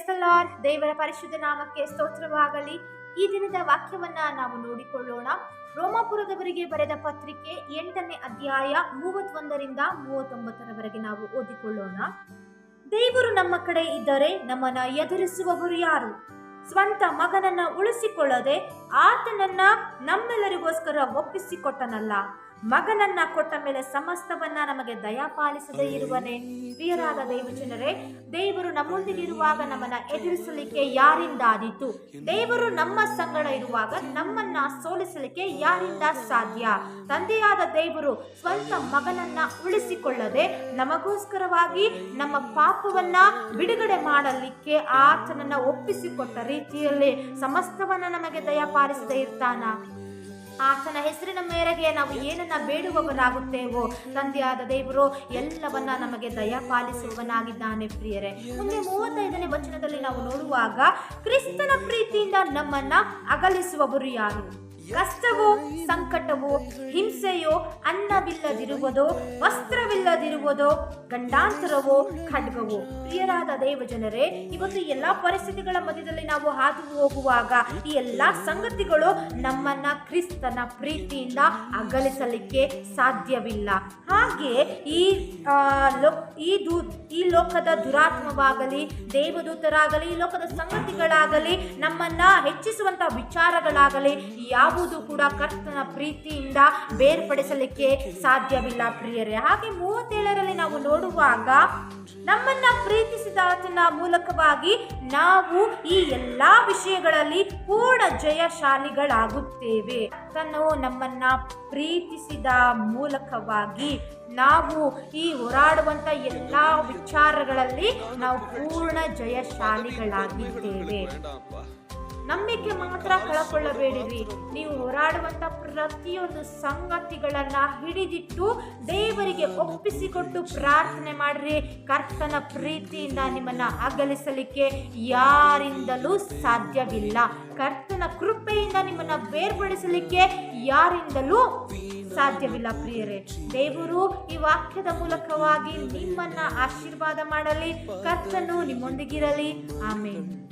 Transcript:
ಕ್ರೈಸ್ತಲಾರ್ ದೇವರ ಪರಿಶುದ್ಧ ನಾಮಕ್ಕೆ ಸ್ತೋತ್ರವಾಗಲಿ. ಈ ದಿನದ ವಾಕ್ಯವನ್ನ ನಾವು ನೋಡಿಕೊಳ್ಳೋಣ. ರೋಮಾಪುರದವರಿಗೆ ಬರೆದ ಪತ್ರಿಕೆ ಎಂಟನೇ ಅಧ್ಯಾಯ ಮೂವತ್ತೊಂದರಿಂದ ಮೂವತ್ತೊಂಬತ್ತರವರೆಗೆ ನಾವು ಓದಿಕೊಳ್ಳೋಣ. ದೇವರು ನಮ್ಮ ಕಡೆ ಇದ್ದರೆ ನಮ್ಮನ್ನ ಎದುರಿಸುವವರು ಯಾರು? ಸ್ವಂತ ಮಗನನ್ನ ಉಳಿಸಿಕೊಳ್ಳದೆ ಆತನನ್ನ ನಮ್ಮೆಲ್ಲರಿಗೋಸ್ಕರ ಒಪ್ಪಿಸಿಕೊಟ್ಟನಲ್ಲ. ಮಗನನ್ನ ಕೊಟ್ಟ ಮೇಲೆ ಸಮಸ್ತವನ್ನ ನಮಗೆ ದಯಾಪಾಲಿಸದೇ ಇರುವನೇ ಪ್ರಿಯರಾದ ದೇವಜನರೇ ದೇವರು ನಮ್ಮೊಂದಿಗಿರುವಾಗ ನಮ್ಮನ್ನ ಎದುರಿಸಲಿಕ್ಕೆ ಯಾರಿಂದ ಆದಿತು ದೇವರು ನಮ್ಮ ಸಂಗಡ ಇರುವಾಗ ನಮ್ಮನ್ನ ಸೋಲಿಸಲಿಕ್ಕೆ ಯಾರಿಂದ ಸಾಧ್ಯ? ತಂದೆಯಾದ ದೇವರು ಸ್ವಂತ ಮಗನನ್ನ ಉಳಿಸಿಕೊಳ್ಳದೆ ನಮಗೋಸ್ಕರವಾಗಿ ನಮ್ಮ ಪಾಪವನ್ನ ಬಿಡುಗಡೆ ಮಾಡಲಿಕ್ಕೆ ಆತನನ್ನ ಒಪ್ಪಿಸಿಕೊಟ್ಟ ರೀತಿಯಲ್ಲಿ ಸಮಸ್ತವನ್ನ ನಮಗೆ ದಯಪಾಲಿಸದೇ ಇರ್ತಾನ? ಆತನ ಹೆಸರಿನ ಮೇರೆಗೆ ನಾವು ಏನನ್ನ ಬೇಡುವವರಾಗುತ್ತೇವೋ, ತಂದೆಯಾದ ದೇವರು ಎಲ್ಲವನ್ನ ನಮಗೆ ದಯಪಾಲಿಸುವವನಾಗಿದ್ದಾನೆ ಪ್ರಿಯರೇ. ಮುಂದೆ ಮೂವತ್ತೈದನೇ ವಚನದಲ್ಲಿ ನಾವು ನೋಡುವಾಗ, ಕ್ರಿಸ್ತನ ಪ್ರೀತಿಯಿಂದ ನಮ್ಮನ್ನ ಅಗಲಿಸುವವರು ಯಾರು? ಕಷ್ಟವೋ ಸಂಕಟವೋ ಹಿಂಸೆಯೋ ಅನ್ನವಿಲ್ಲದಿರುವುದೋ, ವಸ್ತ್ರವಿಲ್ಲದಿರುವುದೋ, ಗಂಡಾಂತರವೋ ಖಡ್ಗವೋ. ಪ್ರಿಯರಾದ ದೇವಜನರೇ, ಇವತ್ತು ಎಲ್ಲಾ ಪರಿಸ್ಥಿತಿಗಳ ಮಧ್ಯದಲ್ಲಿ ನಾವು ಹಾದು ಹೋಗುವಾಗ ಈ ಎಲ್ಲಾ ಸಂಗತಿಗಳು ನಮ್ಮನ್ನ ಕ್ರಿಸ್ತನ ಪ್ರೀತಿಯಿಂದ ಅಗಲಿಸಲಿಕ್ಕೆ ಸಾಧ್ಯವಿಲ್ಲ. ಹಾಗೆ ಈ ಈ ದೂ, ಈ ಲೋಕದ ದುರಾತ್ಮವಾಗಲಿ, ದೇವದೂತರಾಗಲಿ, ಈ ಲೋಕದ ಸಂಗತಿಗಳಾಗಲಿ ನಮ್ಮನ್ನ ಹೆಚ್ಚಿಸುವಂತಹ ವಿಚಾರಗಳಾಗಲಿ, ಯಾವುದು ಕೂಡ ಕರ್ತನ ಪ್ರೀತಿಯಿಂದ ಬೇರ್ಪಡಿಸಲಿಕ್ಕೆ ಸಾಧ್ಯವಿಲ್ಲ ಪ್ರಿಯರೇ. ಹಾಗೆ ಮೂವತ್ತೇಳರಲ್ಲಿ ನಾವು ನೋಡುವಾಗ ನಮ್ಮನ್ನ ಪ್ರೀತಿಸಿದಾತನ ಮೂಲಕವಾಗಿ ನಾವು ಈ ಎಲ್ಲಾ ವಿಷಯಗಳಲ್ಲಿ ಪೂರ್ಣ ಜಯಶಾಲಿಗಳಾಗುತ್ತೇವೆ. ತನ್ನು ನಮ್ಮನ್ನ ಪ್ರೀತಿಸಿದ ಮೂಲಕವಾಗಿ ನಾವು ಈ ಹೋರಾಡುವಂತ ಎಲ್ಲಾ ವಿಚಾರಗಳಲ್ಲಿ ನಾವು ಪೂರ್ಣ ಜಯಶಾಲಿಗಳಾಗಿದ್ದೇವೆ. ನಂಬಿಕೆ ಮಾತ್ರ ಕಳಕೊಳ್ಳಬೇಡಿರಿ. ನೀವು ಹೋರಾಡುವಂತ ಪ್ರತಿಯೊಂದು ಸಂಗತಿಗಳನ್ನ ಹಿಡಿದಿಟ್ಟು ದೇವರಿಗೆ ಒಪ್ಪಿಸಿಕೊಟ್ಟು ಪ್ರಾರ್ಥನೆ ಮಾಡಿರಿ. ಕರ್ತನ ಪ್ರೀತಿಯಿಂದ ನಿಮ್ಮನ್ನ ಅಗಲಿಸಲಿಕ್ಕೆ ಯಾರಿಂದಲೂ ಸಾಧ್ಯವಿಲ್ಲ. ಕರ್ತನ ಕೃಪೆಯಿಂದ ನಿಮ್ಮನ್ನ ಬೇರ್ಪಡಿಸಲಿಕ್ಕೆ ಯಾರಿಂದಲೂ ಸಾಧ್ಯವಿಲ್ಲ ಪ್ರಿಯರೇ. ದೇವರು ಈ ವಾಕ್ಯದ ಮೂಲಕವಾಗಿ ನಿಮ್ಮನ್ನ ಆಶೀರ್ವಾದ ಮಾಡಲಿ. ಕರ್ತನು ನಿಮ್ಮೊಂದಿಗಿರಲಿ. ಆಮೇಲೆ